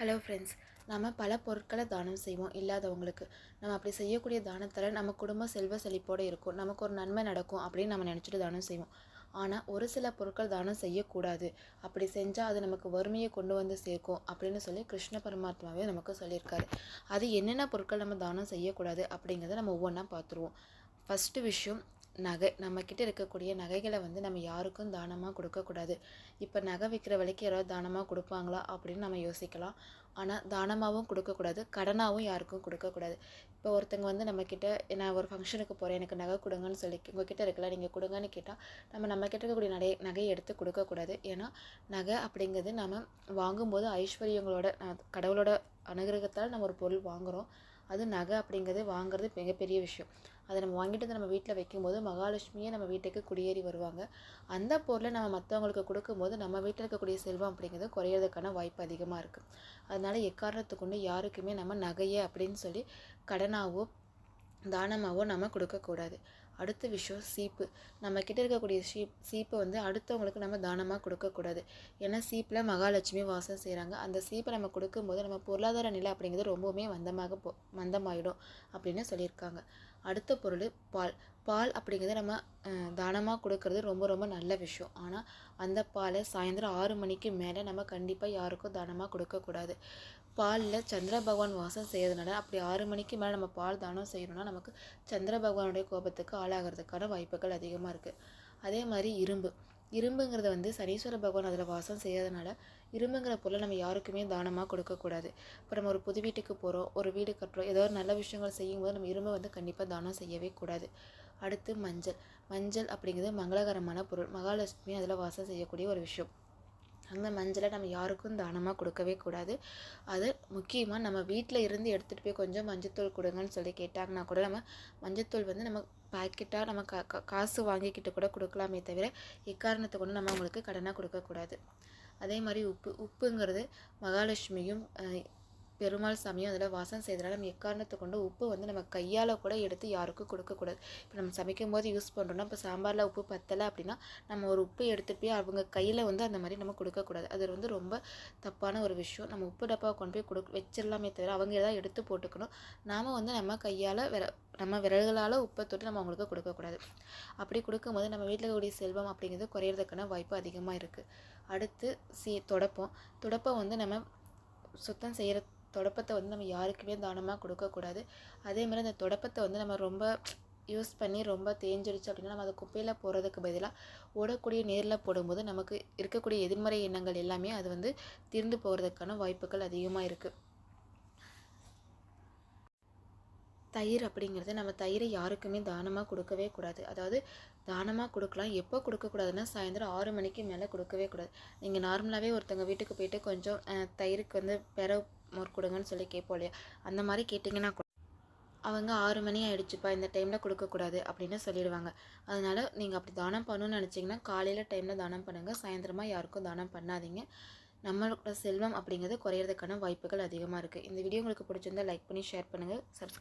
Hello friends நம்ம பல பொருட்களை தானம் செய்வோம் இல்லாதவங்களுக்கு. நம்ம அப்படி செய்யக்கூடிய தானத்தில் நம்ம குடும்ப செல்வ செழிப்போடு இருக்கும். நமக்கு ஒரு நன்மை நடக்கும் அப்படின்னு நம்ம நினச்சிட்டு தானம் செய்வோம். ஆனால் ஒரு சில பொருட்கள் தானம் செய்யக்கூடாது. அப்படி செஞ்சால் அது நமக்கு வறுமையை கொண்டு வந்து சேர்க்கும் அப்படின்னு சொல்லி கிருஷ்ண பரமாத்மாவே நமக்கு சொல்லியிருக்காரு. அது என்னென்ன பொருட்கள் நம்ம தானம் செய்யக்கூடாது அப்படிங்கிறத நம்ம ஒவ்வொன்றா பார்த்துருவோம். ஃபஸ்ட்டு விஷயம் நகை நம்மக்கிட்ட இருக்கக்கூடிய நகைகளை வந்து நம்ம யாருக்கும் தானமாக கொடுக்கக்கூடாது. இப்போ நகை விற்கிற விலைக்கு யாராவது தானமாக கொடுப்பாங்களா அப்படின்னு நம்ம யோசிக்கலாம். ஆனால் தானமாகவும் கொடுக்கக்கூடாது கடனாகவும் யாருக்கும் கொடுக்கக்கூடாது. இப்போ ஒருத்தங்க வந்து நம்மக்கிட்ட நான் ஒரு ஃபங்க்ஷனுக்கு போகிறேன் எனக்கு நகை கொடுங்கன்னு சொல்லி உங்ககிட்ட இருக்கல நீங்கள் கொடுங்கன்னு கேட்டால் நம்ம நம்மக்கிட்ட இருக்கக்கூடிய நகை நகையை எடுத்து கொடுக்கக்கூடாது. ஏன்னா நகை அப்படிங்கிறது நம்ம வாங்கும்போது ஐஸ்வர்யங்களோட கடவுளோட அனுகிரகத்தால் நம்ம ஒரு பொருள் வாங்குகிறோம் அது நகை அப்படிங்கிறது வாங்குறது மிகப்பெரிய விஷயம். அதை நம்ம வாங்கிட்டு வந்து நம்ம வீட்டில் வைக்கும்போது மகாலட்சுமியே நம்ம வீட்டுக்கு குடியேறி வருவாங்க. அந்த பொருளை நம்ம மற்றவங்களுக்கு கொடுக்கும்போது நம்ம வீட்டில் இருக்கக்கூடிய செல்வம் அப்படிங்கிறது குறையிறதுக்கான வாய்ப்பு அதிகமாக இருக்குது அதனால் எக்காரணத்துக்கு கொண்டு யாருக்குமே நம்ம நகையை அப்படின்னு சொல்லி கடனாவோ தானமாகவோ நம்ம கொடுக்கக்கூடாது. அடுத்த விஷயம் சீப்பு. நம்ம கிட்ட இருக்கக்கூடிய சீப் சீப்பை வந்து அடுத்தவங்களுக்கு நம்ம தானமாக கொடுக்கக்கூடாது. ஏன்னா சீப்பில் மகாலட்சுமி வாசம் செய்கிறாங்க அந்த சீப்பை நம்ம கொடுக்கும்போது நம்ம பொருளாதார நிலை அப்படிங்கிறது ரொம்பவுமே மந்தமாக போ மந்தமாயிடும் அப்படின்னு சொல்லியிருக்காங்க. அடுத்த பொருள் பால். பால் அப்படிங்கிறது நம்ம தானமாக கொடுக்கறது ரொம்ப ரொம்ப நல்ல விஷயம். ஆனால் அந்த பாலை சாயந்தரம் ஆறு மணிக்கு மேலே நம்ம கண்டிப்பாக யாருக்கும் தானமாக கொடுக்கக்கூடாது பாலில் சந்திர பகவான் வாசம் செய்யறதுனால அப்படி ஆறு மணிக்கு மேலே நம்ம பால் தானம் செய்யணும்னா நமக்கு சந்திர பகவானுடைய கோபத்துக்கு ஆளாகிறதுக்கான வாய்ப்புகள் அதிகமாக இருக்குது அதே மாதிரி இரும்பு. இரும்புங்கிறத வந்து சனீஸ்வர பகவான் அதில் வாசம் செய்யறதுனால இரும்புங்கிற பொருளை நம்ம யாருக்குமே தானமாக கொடுக்கக்கூடாது. இப்போ நம்ம ஒரு புது வீட்டுக்கு போகிறோம் ஒரு வீடு கட்டுறோம் ஏதோ ஒரு நல்ல விஷயங்கள் செய்யும்போது நம்ம இரும்பை வந்து கண்டிப்பாக தானம் செய்யவே கூடாது. அடுத்து மஞ்சள். மஞ்சள் அப்படிங்கிறது மங்களகரமான பொருள். மகாலட்சுமி அதில் வாசம் செய்யக்கூடிய ஒரு விஷயம். அந்த மஞ்சளை நம்ம யாருக்கும் தானமாக கொடுக்கவே கூடாது. அது முக்கியமாக நம்ம வீட்டில் இருந்து எடுத்துகிட்டு போய் கொஞ்சம் மஞ்சத்தூள் கொடுங்கன்னு சொல்லி கேட்டாங்கன்னா கூட நம்ம மஞ்சத்தூள் வந்து நம்ம பாக்கெட்டாக நம்ம கா காசு வாங்கிக்கிட்டு கூட கொடுக்கலாமே தவிர எக்காரணத்தை கொண்டு நம்ம அவங்களுக்கு கடனாக கொடுக்கக்கூடாது. அதே மாதிரி உப்பு உப்புங்கிறது மகாலட்சுமியும் பெருமாள் சாமியும் அதில் வாசம் செய்தனால நம்ம எக்காரணத்தை கொண்டு உப்பு வந்து நம்ம கையால் கூட எடுத்து யாருக்கும் கொடுக்கக்கூடாது. இப்போ நம்ம சமைக்கும் போது யூஸ் பண்ணுறோம்னா இப்போ சாம்பாரில் உப்பு பத்தலை அப்படின்னா நம்ம ஒரு உப்பு எடுத்துட்டு போய் அவங்க கையில் வந்து அந்த மாதிரி நம்ம கொடுக்கக்கூடாது. அது வந்து ரொம்ப தப்பான ஒரு விஷயம். நம்ம உப்பு டப்பாவை கொண்டு போய் கொடு வச்சிடலாமே தவிர அவங்க எதாவது எடுத்து போட்டுக்கணும். நாம் வந்து நம்ம கையால் வேறு நம்ம விரல்களால் உப்பை தொட்டு நம்ம அவங்களுக்கு கொடுக்கக்கூடாது அப்படி கொடுக்கும்போது நம்ம வீட்டில் இருக்கக்கூடிய செல்வம் அப்படிங்கிறது குறையிறதுக்கான வாய்ப்பு அதிகமாக இருக்குது அடுத்து சி தொடப்பம். தொடப்பம் வந்து நம்ம சுத்தம் செய்கிற தொடப்பத்தை வந்து நம்ம யாருக்குமே தானமாக கொடுக்கக்கூடாது அதே மாதிரி அந்த தொடப்பத்தை வந்து நம்ம ரொம்ப யூஸ் பண்ணி ரொம்ப தேஞ்சிடுச்சு அப்படின்னா நம்ம அதை குப்பையில் போகிறதுக்கு பதிலாக ஓடக்கூடிய நேரில் போடும்போது நமக்கு இருக்கக்கூடிய எதிர்மறை எண்ணங்கள் எல்லாமே அது வந்து திருந்து போகிறதுக்கான வாய்ப்புகள் அதிகமாக இருக்குது தயிர் அப்படிங்கிறது நம்ம தயிரை யாருக்குமே தானமாக கொடுக்கவே கூடாது. அதாவது தானமாக கொடுக்கலாம் எப்போ கொடுக்கக்கூடாதுன்னா சாயந்தரம் ஆறு மணிக்கு மேலே கொடுக்கவே கூடாது. நீங்கள் நார்மலாகவே ஒருத்தவங்க வீட்டுக்கு போயிட்டு கொஞ்சம் தயிருக்கு வந்து பெற மோர் கொடுங்கன்னு சொல்லி கேட்போம் இல்லையா? அந்த மாதிரி கேட்டிங்கன்னா அவங்க ஆறு மணி ஆகிடுச்சுப்பா இந்த டைமில் கொடுக்கக்கூடாது அப்படின்னு சொல்லிடுவாங்க. அதனால் நீங்கள் அப்படி தானம் பண்ணணும்னு நினச்சிங்கன்னா காலையில் டைமில் தானம் பண்ணுங்கள் சாயந்தரமாக யாருக்கும் தானம் பண்ணாதீங்க. நம்மளோட செல்வம் அப்படிங்கிறது குறையிறதுக்கான வாய்ப்புகள் அதிகமாக இருக்குது இந்த வீடியோ உங்களுக்கு பிடிச்சிருந்தா லைக் பண்ணி ஷேர் பண்ணுங்கள் சப்ஸ்கிரைப்